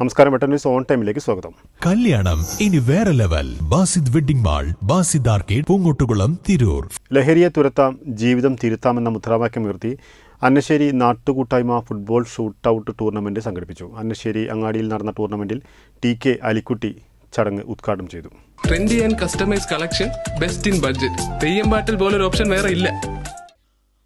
നമസ്കാരം Vettan news on ടൈമിലേക്ക് സ്വാഗതം. കല്യാണം ഇനി വേറെ level. Basid wedding mall Basid arcade Poongottukulam Tirur. ലഹരിയെ തുരത്താം ജീവിതം തിരുത്താമെന്ന മുദ്രാവാക്യമുയർത്തി അന്നശ്ശേരി നാട്ടുകൂട്ടായ്മ ഫുട്ബോൾ ഷൂട്ടൌട്ട് ടൂർണമെന്റ് സംഘടിപ്പിച്ചു. അന്നശ്ശേരി അങ്ങാടിയിൽ നടന്ന ടൂർണമെന്റിൽ ടി കെ അലിക്കുട്ടി ചടങ്ങ് ഉദ്ഘാടനം ചെയ്തു. Trendy and customise collection best in budget Theyyam പാട്ടിൽ പോലൊരു ഓപ്ഷൻ വേറെ ഇല്ല.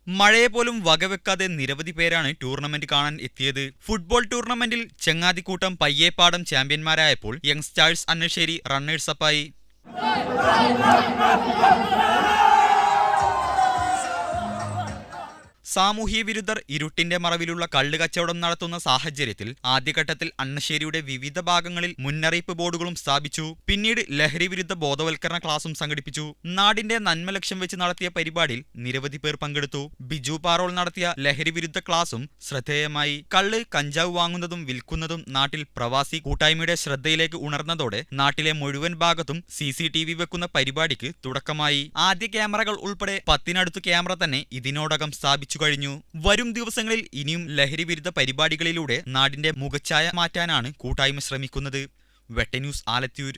മഴയെ പോലും വകവെക്കാതെ നിരവധി പേരാണ് ടൂർണമെന്റ് കാണാൻ എത്തിയത്. ഫുട്ബോൾ ടൂർണമെന്റിൽ ചെങ്ങാതിക്കൂട്ടം പയ്യേപ്പാടം ചാമ്പ്യന്മാരായപ്പോൾ യങ്സ്റ്റാഴ്സ് അന്നശ്ശേരി റണ്ണേഴ്സപ്പായി സാമൂഹ്യ വിരുദ്ധർ ഇരുട്ടിന്റെ മറവിലുള്ള കള്ളുകച്ചവടം നടത്തുന്ന സാഹചര്യത്തിൽ ആദ്യഘട്ടത്തിൽ അണ്ണശ്ശേരിയുടെ വിവിധ ഭാഗങ്ങളിൽ മുന്നറിയിപ്പ് ബോർഡുകളും സ്ഥാപിച്ചു. പിന്നീട് ലഹരി വിരുദ്ധ ബോധവൽക്കരണ ക്ലാസും സംഘടിപ്പിച്ചു. നാടിന്റെ നന്മ ലക്ഷ്യം വെച്ച് നടത്തിയ പരിപാടിയിൽ നിരവധി പേർ പങ്കെടുത്തു. ബിജു പാറോൾ നടത്തിയ ലഹരി വിരുദ്ധ ക്ലാസും ശ്രദ്ധേയമായി. കള്ള് കഞ്ചാവ് വാങ്ങുന്നതും വിൽക്കുന്നതും നാട്ടിൽ പ്രവാസി കൂട്ടായ്മയുടെ ശ്രദ്ധയിലേക്ക് ഉണർന്നതോടെ നാട്ടിലെ മുഴുവൻ ഭാഗത്തും സി സി ടി വി വെക്കുന്ന പരിപാടിക്ക് തുടക്കമായി. ആദ്യ ക്യാമറകൾ ഉൾപ്പെടെ പത്തിനടുത്ത് ക്യാമറ തന്നെ ഇതിനോടകം സ്ഥാപിച്ചു കഴിഞ്ഞു. വരും ദിവസങ്ങളിൽ ഇനിയും ലഹരി വിരുദ്ധ പരിപാടികളിലൂടെ നാടിന്റെ മുഖച്ഛായ മാറ്റാനാണ് കൂട്ടായ്മ ശ്രമിക്കുന്നത്. വെട്ടന്യൂസ് ആലത്തൂർ.